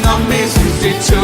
നമ്മെ സൃഷ്ടിച്ചു.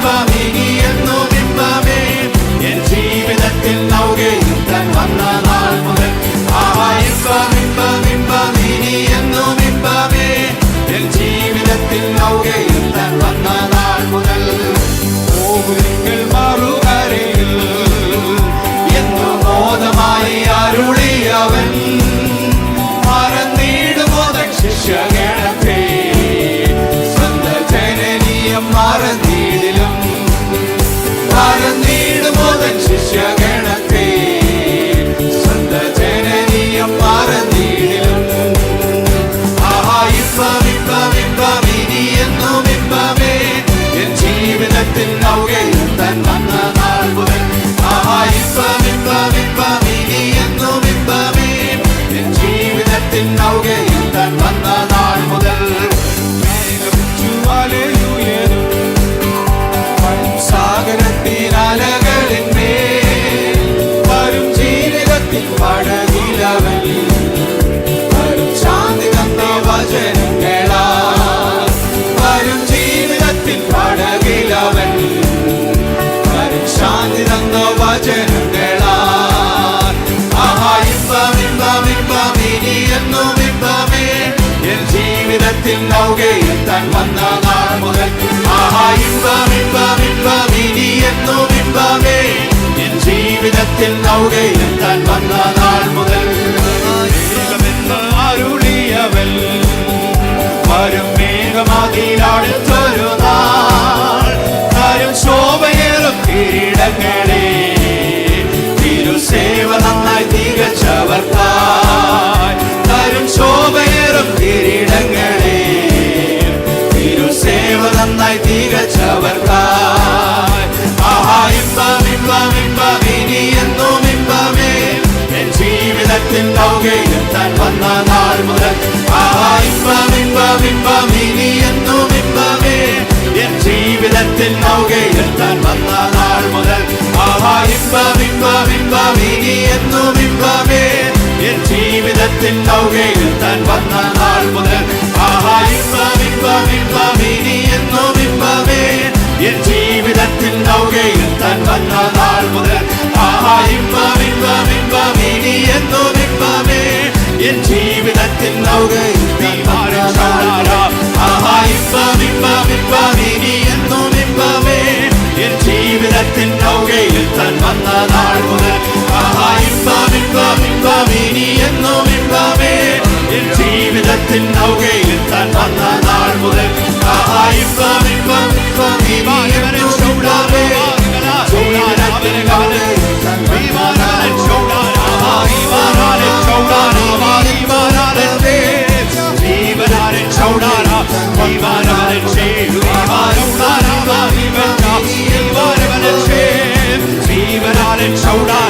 by. സ്വർഗത്തിൽ നൗകയിൽ താൻ വന്ന നാൾ മുതൽ ആഹാ ഇമ്പം ഇമ്പം ഇമ്പം ഇനി എന്നും ഇമ്പമേ എൻ ജീവിതത്തിൽ നൗകയിൽ താൻ വന്ന നാൾ മുതൽ താൻ വന്ന നാൾ മുതൽ ജീവിതത്തിൽ നൗകയിൽ താൻ വന്ന നാൾ മുതൽ ആ ഇമ്പം ഇമ്പം എൻ ജീവിതത്തിൽ നൗകയിൽ താൻ വന്ന നാൾ മുതൽ ആ ഇമ്പം ഇമ്പം എൻ ജീവിതത്തിൽ നൗകയിൽ താൻ വന്ന restaurar.